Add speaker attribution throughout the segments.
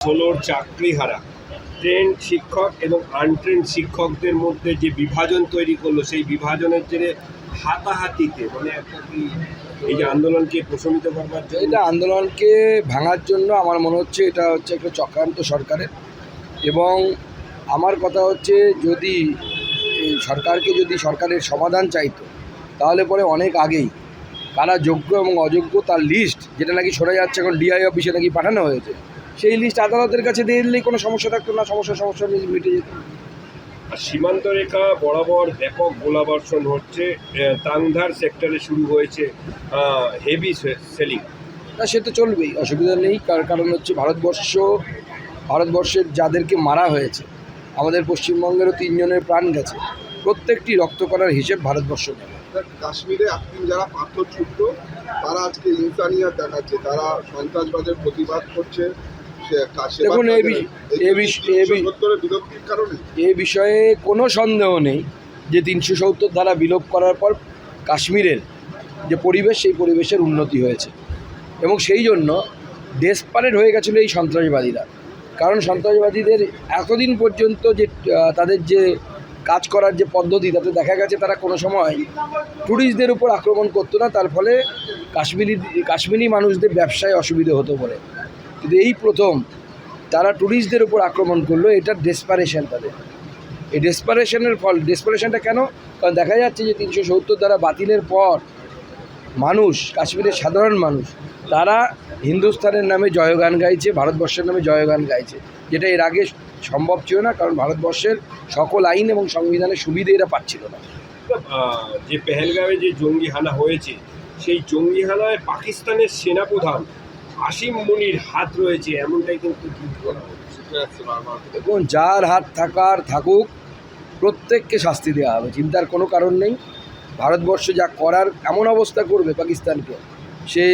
Speaker 1: ষোলোর চাকরিহারা। ট্রেন্ড শিক্ষক এবং আনট্রেন্ড শিক্ষকদের মধ্যে যে বিভাজন তৈরি করল, সেই বিভাজনের জেরে হাতাহাতিতে মানে একটা কি এই যে আন্দোলনকে প্রশমিত করবার জন্য?
Speaker 2: এটা আন্দোলনকে ভাঙার জন্য আমার মনে হচ্ছে এটা হচ্ছে একটা চক্রান্ত সরকারের। এবং আমার কথা হচ্ছে যদি সরকারকে যদি সরকারের সমাধান চাইতো, তাহলে পরে অনেক আগেই কারা যোগ্য এবং অযোগ্য তার লিস্ট যেটা নাকি শোনা যাচ্ছে এখন ডিআই অফিসে নাকি পাঠানো হয়েছে সেই লিস্ট আদালতের কাছে দিয়ে দিলেই কোনো সমস্যা থাকতো না সমস্যা সমস্যা নিয়ে মিটে যেত।
Speaker 1: আর সীমান্ত রেখা বরাবর ব্যাপক গোলাবর্ষণ হচ্ছে তাংধার সেক্টরে শুরু হয়েছে হেভি সেলিং
Speaker 2: তা সে তো চলবেই অসুবিধা নেই কার কারণ হচ্ছে ভারতবর্ষ ভারতবর্ষের যাদেরকে মারা হয়েছে আমাদের পশ্চিমবঙ্গেরও তিনজনের প্রাণ গেছে প্রত্যেকটি রক্ত করার হিসেব ভারতবর্ষ
Speaker 3: কাশ্মীরে এখন যারা পাথর ছুটতো তারা আজকে ইনসানিয়াত দেখাচ্ছে তারা সন্ত্রাসবাদের প্রতিবাদ করছে
Speaker 2: দেখুন, এ বিষয়ে কোনো সন্দেহ নেই যে তিনশো সত্তর ধারা বিলোপ করার পর কাশ্মীরের যে পরিবেশ সেই পরিবেশের উন্নতি হয়েছে। এবং সেই জন্য ডেসপারেট হয়ে গেছিল এই সন্ত্রাসবাদীরা। কারণ সন্ত্রাসবাদীদের এতদিন পর্যন্ত যে তাদের যে কাজ করার যে পদ্ধতি তাতে দেখা গেছে তারা কোনো সময় ট্যুরিস্টদের উপর আক্রমণ করতো না। তার ফলে কাশ্মীরি কাশ্মীরি মানুষদের ব্যবসায় অসুবিধে হতো বলে। কিন্তু এই প্রথম তারা ট্যুরিস্টদের উপর আক্রমণ করল, এটা ডেসপারেশন তাদের। এই ডেসপারেশনের ফল ডেসপারেশনটা কেন? কারণ দেখা যাচ্ছে যে তিনশো সত্তর দ্বারা বাতিলের পর মানুষ, কাশ্মীরের সাধারণ মানুষ, তারা হিন্দুস্তানের নামে জয়গান গাইছে, ভারতবর্ষের নামে জয়গান গাইছে, যেটা এর আগে সম্ভব ছিল না, কারণ ভারতবর্ষের সকল আইন এবং সংবিধানের সুবিধে এরা পাচ্ছিল না।
Speaker 1: যে পেহেলগাঁওয়ে যে জঙ্গি হানা হয়েছে, সেই জঙ্গি হানায় পাকিস্তানের সেনাপ্রধান আসিম মুনির হাত রয়েছে এমনটাই কিন্তু
Speaker 2: দেখুন যার হাত থাকার থাকুক প্রত্যেককে শাস্তি দেওয়া হবে চিন্তার কোনো কারণ নেই। ভারতবর্ষ যা করার এমন অবস্থা করবে পাকিস্তানকে সে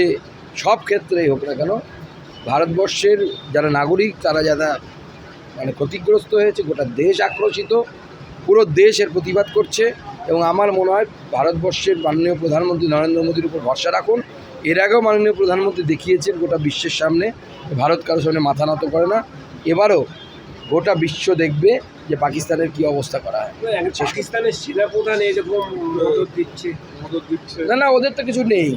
Speaker 2: সব ক্ষেত্রেই হোক না কেন ভারতবর্ষের যারা নাগরিক তারা যারা মানে ক্ষতিগ্রস্ত হয়েছে গোটা দেশ আক্রোশিত পুরো দেশ এর প্রতিবাদ করছে এবং আমার মনে হয় ভারতবর্ষের মাননীয় প্রধানমন্ত্রী নরেন্দ্র মোদীর উপর ভরসা রাখুন। এর আগেও মাননীয় প্রধানমন্ত্রী দেখিয়েছেন গোটা বিশ্বের সামনে ভারত কারোর সামনে মাথা নত করে না। এবারও গোটা বিশ্ব দেখবে যে পাকিস্তানের কি অবস্থা করা হয়।
Speaker 1: পাকিস্তানের সেনাপ্রধান এরকম মদত দিচ্ছে
Speaker 2: না না ওদের তো কিছু নেই।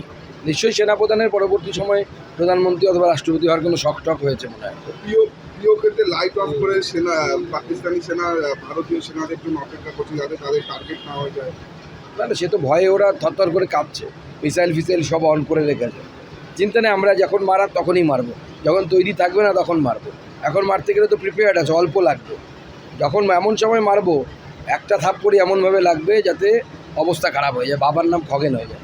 Speaker 2: নিশ্চয়ই সেনাপ্রধানের পরবর্তী সময়ে প্রধানমন্ত্রী অথবা রাষ্ট্রপতি হওয়ার কোনো শখ টক হয়েছে মনে হয়।
Speaker 3: প্রিয় প্রিয় ক্ষেত্রে লাইট অফ করে সেনা পাকিস্তানি সেনা ভারতীয় সেনাদের জন্য অপেক্ষা করছে যাতে তাদের টার্গেট না হয়ে যায়।
Speaker 2: না না সে তো ভয়ে ওরা থরথর করে কাঁপছে। মিসাইল ফিসাইল সব অন করে রেখেছে। চিন্তা নেই, আমরা যখন মারার তখনই মারবো। যখন তৈরি থাকবে না তখন মারবো। এখন মারতে গেলে তো প্রিপেয়ার্ড আছে, অল্প লাগবে। যখন এমন সময় মারবো, একটা থাপ করে এমনভাবে লাগবে যাতে অবস্থা খারাপ হয়ে যায়, বাবার নাম খগেন হয়ে যায়।